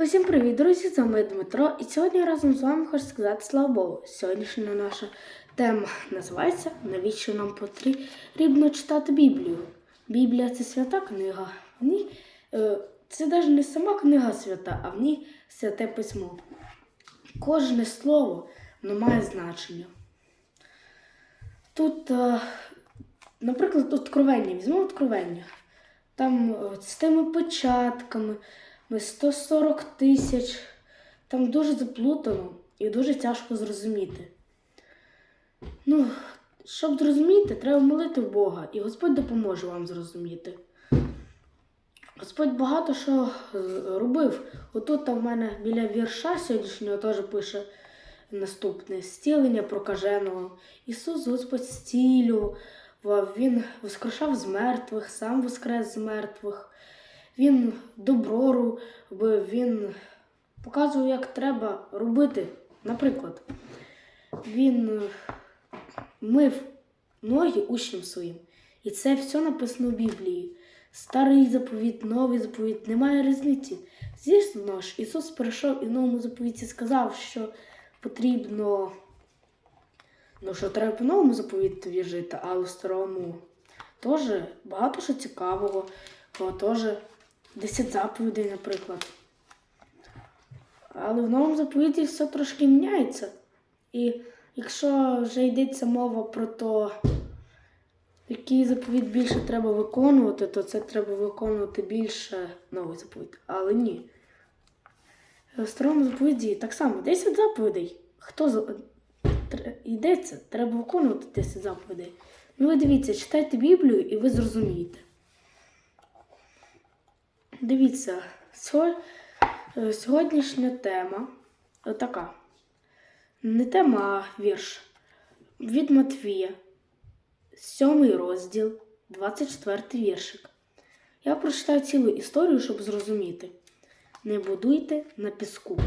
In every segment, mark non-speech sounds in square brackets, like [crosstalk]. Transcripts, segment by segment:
Усім привіт, друзі! З вами Дмитро, і сьогодні разом з вами хочу сказати слава Богу. Сьогоднішня наша тема називається Навіщо нам потрібно читати Біблію? Біблія це свята книга. В ній, е, це навіть не сама книга свята, а в ній святе письмо. Кожне слово воно має значення. Тут, е, наприклад, откровення, візьмемо откровення. Там е, з тими початками, ми 140 тисяч. Там дуже заплутано і дуже тяжко зрозуміти. Ну, щоб зрозуміти, треба молити в Бога, і Господь допоможе вам зрозуміти. Господь багато що е, робив. Отут там в мене біля вірша сьогоднішнього теж пише наступне: зцілення прокаженого. Ісус Господь зцілював, Він воскрешав з мертвих, сам воскрес з мертвих. Він добро він показував, як треба робити. Наприклад, він е, мив ноги учням своїм. І це все написано в Біблії. Старий заповіт, новий заповіт, немає різниці. Звісно ж, Ісус прийшов і в новому заповіті сказав, що потрібно, ну що треба по новому заповітові жити, а у старому теж багато що цікавого, теж 10 заповідей, наприклад. Але в новому заповіті все трошки міняється. І якщо вже йдеться мова про то, який заповіт більше треба виконувати, то це треба виконувати більше новий заповіт. Але ні. В старому заповіді так само 10 заповідей. Хто за... йдеться, треба виконувати 10 заповідей. Ну ви дивіться, читайте Біблію і ви зрозумієте. Дивіться, е, сьогоднішня тема така. Не тема, а вірш. Від Матвія, сьомий розділ, 24 віршик. Я прочитаю цілу історію, щоб зрозуміти. Не будуйте на піску.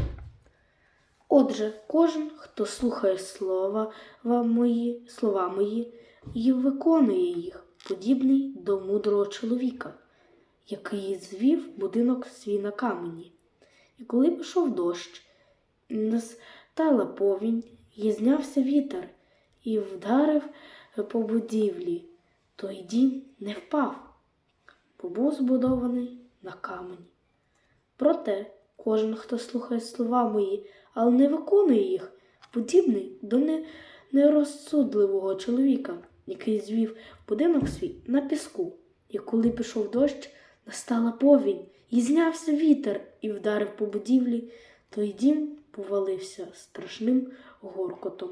Отже, кожен, хто слухає слова мої, слова мої і виконує їх, подібний до мудрого чоловіка, який звів будинок свій на камені. І коли пішов дощ, настала повінь, і знявся вітер, і вдарив по будівлі, той дім не впав, бо був збудований на камені. Проте кожен, хто слухає слова мої, але не виконує їх, подібний до не- нерозсудливого чоловіка, який звів будинок свій на піску. І коли пішов дощ, настала повінь, і знявся вітер, і вдарив по будівлі, той дім повалився страшним горкотом.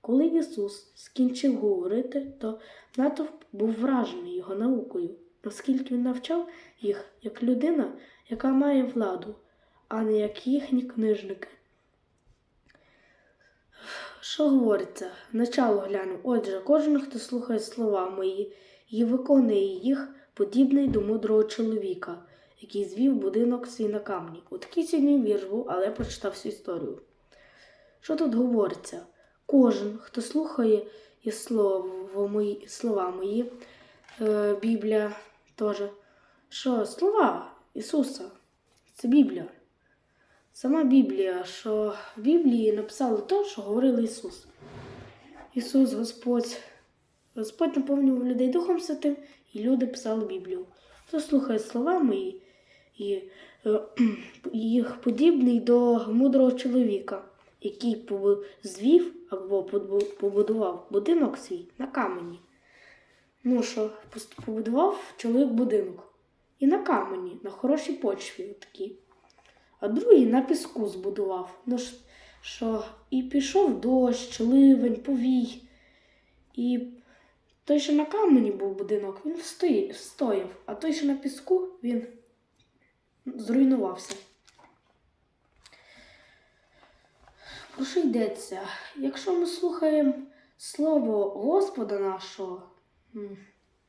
Коли Ісус скінчив говорити, то натовп був вражений його наукою, оскільки він навчав їх як людина, яка має владу, а не як їхні книжники. Що говориться? Начало гляну. Отже, кожен, хто слухає слова мої і виконує їх, подібний до мудрого чоловіка, який звів будинок свій на камні. От такий сьогодні вірш але прочитав всю історію. Що тут говориться? Кожен, хто слухає слово мої, слова мої, е, Біблія теж. Що слова Ісуса? Це Біблія. Сама Біблія, що в Біблії написали те, що говорив Ісус. Ісус Господь. Господь наповнював людей Духом Святим, і люди писали Біблію. Хто слухає слова мої, і е, [clears throat] їх подібний до мудрого чоловіка, який звів або побудував будинок свій на камені. Ну що, побудував чоловік будинок. І на камені, на хорошій почві такі. А другий на піску збудував. Ну, що і пішов дощ, ливень, повій. І той, що на камені був будинок, він встоїть, встояв, а той, що на піску, він зруйнувався. Про що йдеться? Якщо ми слухаємо слово Господа нашого,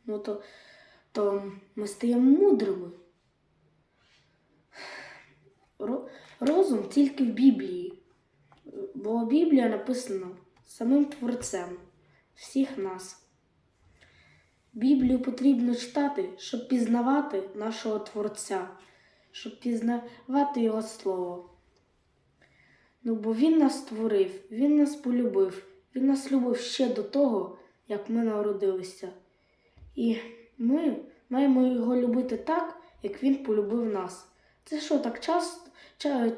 ну то, то ми стаємо мудрими. Розум тільки в Біблії, бо Біблія написана самим Творцем всіх нас. Біблію потрібно читати, щоб пізнавати нашого Творця, щоб пізнавати Його Слово. Ну, бо Він нас створив, Він нас полюбив, Він нас любив ще до того, як ми народилися. І ми маємо його любити так, як він полюбив нас. Це що, так часто,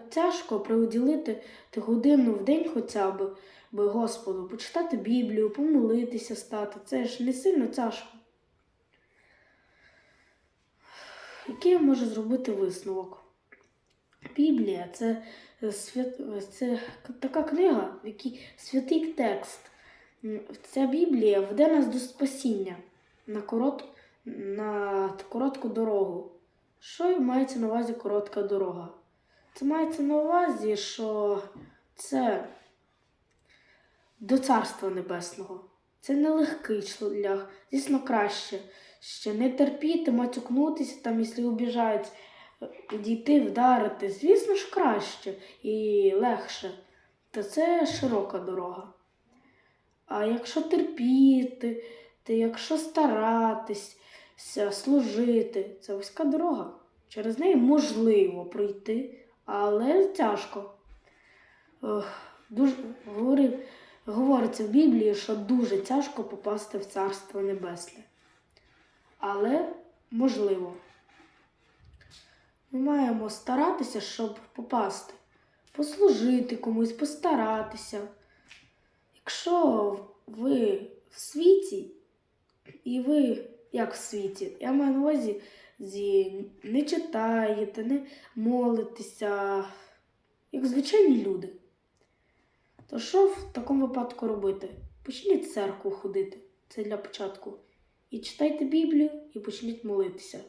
тяжко приділити годину в день хоча б, би Господу, почитати Біблію, помолитися стати. Це ж не сильно тяжко. Який я можу зробити висновок? Біблія це, е, свят... це така книга, в якій святий текст. Ця Біблія веде нас до спасіння на, корот... на коротку дорогу. Що мається на увазі коротка дорога? Це мається на увазі, що це до Царства Небесного. Це нелегкий шлях, звісно, краще. Ще не терпіти, матюкнутися, там, якщо обіжають, е, дійти, вдарити. Звісно ж, краще і легше. То це широка дорога. А якщо терпіти, ти якщо старатися, служити, це вузька дорога. Через неї можливо пройти, але тяжко. Ех, Дуже говорив, говориться в Біблії, що дуже тяжко попасти в Царство Небесне. Але можливо. Ми маємо старатися, щоб попасти, послужити комусь, постаратися. Якщо ви в світі, і ви як в світі, я маю на увазі, зі, не читаєте, не молитеся, як звичайні люди. То що в такому випадку робити? Почніть в церкву ходити, це для початку. І читайте Біблію, і почніть молитися.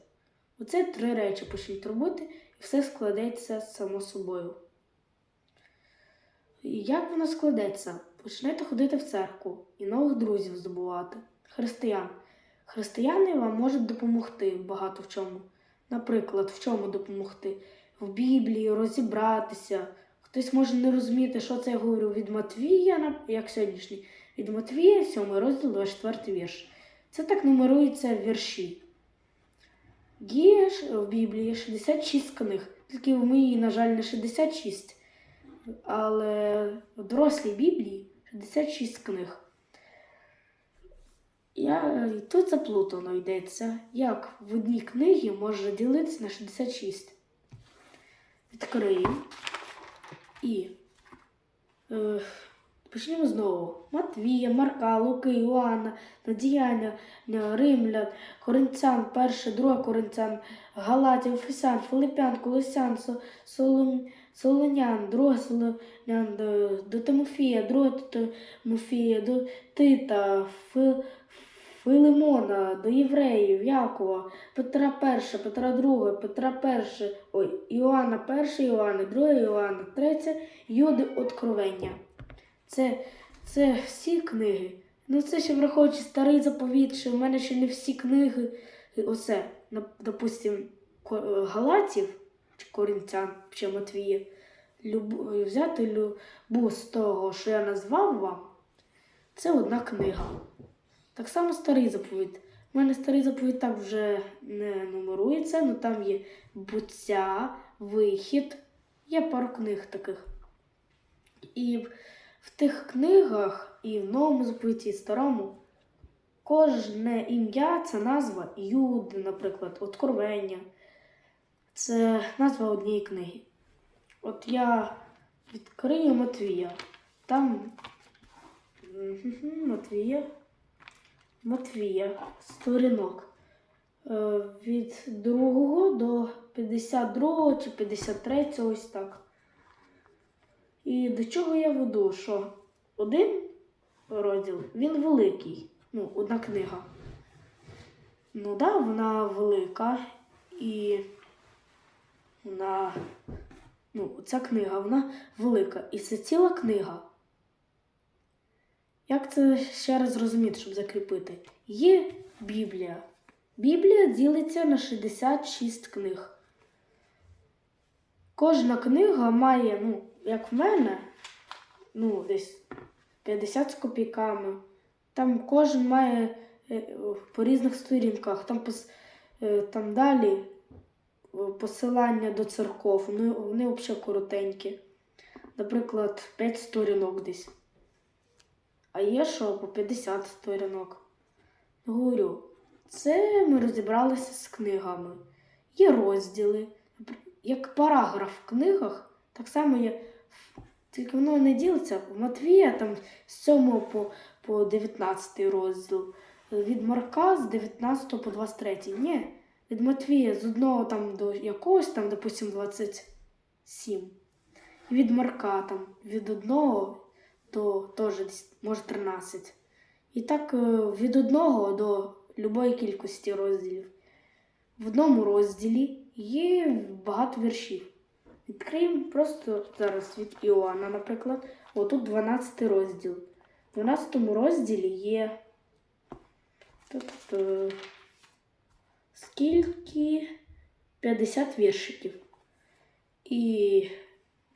Оце три речі почніть робити, і все складеться само собою. І як воно складеться? Почнете ходити в церкву і нових друзів здобувати, християн. Християни вам можуть допомогти багато в чому. Наприклад, в чому допомогти? В Біблії розібратися. Хтось може не розуміти, що це я говорю від Матвія, як сьогоднішній, від Матвія, 7 розділ, 24 вірш. Це так нумеруються вірші. Є в Біблії 66 книг, тільки в моїй, на жаль, не 66, але в дорослій Біблії 66 книг. Я, тут заплутано йдеться, як в одній книгі може ділитися на 66. Відкриємо. І е, почнемо знову. Матвія, Марка, Луки, Іоанна, Надіяння, Римлян, Коринцян, 1, 2 Коринцян, Галатів, Ефесян, Филипян, Колосян, Со- Солон, Солонян, 2 Солонян, до, Тимофія, 2 Тимофія, до Тита, Фи, Филимона, до Євреїв, Якова, Петра І, Петра II, Петра І, ой, Іоанна І, Іоанна, 2 Іоанна, 3 Юди Откровення. Це, це всі книги. Ну це ще враховуючи старий заповіт, що в мене ще не всі книги. Оце, допустим, е, Галатів чи Коринцян чи Матвія. Люб... Взяти любу з того, що я назвав вам, це одна книга. Так само старий заповіт. У мене старий заповіт так вже не нумерується, але там є буття, вихід, є пару книг таких. І в- в тих книгах, і в новому заповіті, і старому, кожне ім'я це назва Юди, наприклад, Откровення. Це назва однієї книги. От я відкрию Матвія. Там Матвія. Матвія, сторінок. Е, Від 2 до 52 чи 53, ось так. І до чого я веду? Що один розділ, він великий. Ну, одна книга. Ну да, вона велика. І вона. Ну, ця книга, вона велика. І це ціла книга. Як це ще раз зрозуміти, щоб закріпити? Є Біблія. Біблія ділиться на 66 книг. Кожна книга має, ну, як в мене, ну, десь 50 з копійками. Там кожен має е, по різних сторінках. Там, е, там далі посилання до церков, вони, вони взагалі коротенькі. Наприклад, 5 сторінок десь. А є що по 50 сторінок. Говорю, це ми розібралися з книгами. Є розділи. Як параграф в книгах, так само є. Тільки воно не ділиться. В Матвія там з 7 по, по 19 розділ. Від Марка з 19 по 23. Ні. Від Матвія з одного там до якогось там, допустим, 27. І від Марка там від одного до теж може 13. І так е, від одного до любої кількості розділів. В одному розділі є багато віршів. Відкриємо просто зараз від Іоанна, наприклад. Отут 12 розділ. В 12 розділі є. Е, скільки 50 віршиків. І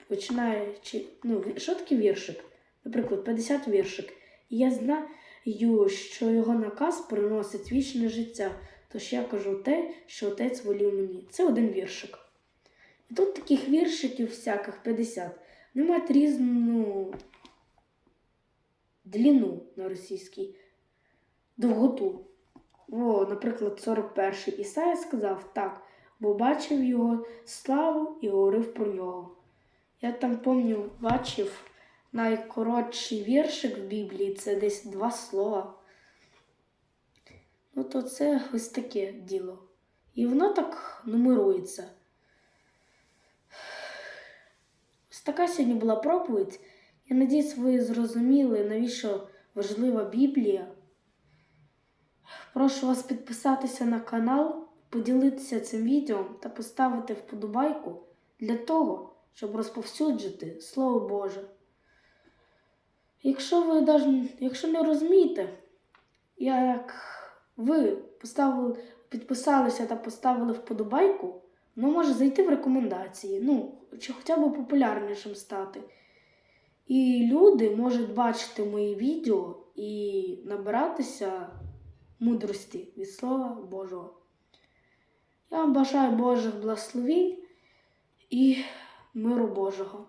починаючи, ну, що таке віршик? Наприклад, 50 віршик. І я знаю, що його наказ приносить вічне життя. Тож я кажу те, що отець волів мені. Це один віршик. І тут таких віршиків всяких 50. Вони мають різну длину на російській, довготу. О, наприклад, 41-й Ісая сказав так, бо бачив його славу і говорив про нього. Я там пам'ятаю, бачив найкоротший віршик в Біблії це десь два слова. Ну, то це ось таке діло. І воно так нумерується. Ось така сьогодні була проповідь. Я надіюсь, ви зрозуміли, навіщо важлива Біблія. Прошу вас підписатися на канал, поділитися цим відео та поставити вподобайку для того, щоб розповсюджити Слово Боже. Якщо ви даже, якщо не розумієте, як ви поставили, підписалися та поставили вподобайку, воно може зайти в рекомендації, ну, чи хоча б популярнішим стати. І люди можуть бачити мої відео і набиратися мудрості від Слова Божого. Я вам бажаю Божих благословінь і миру Божого.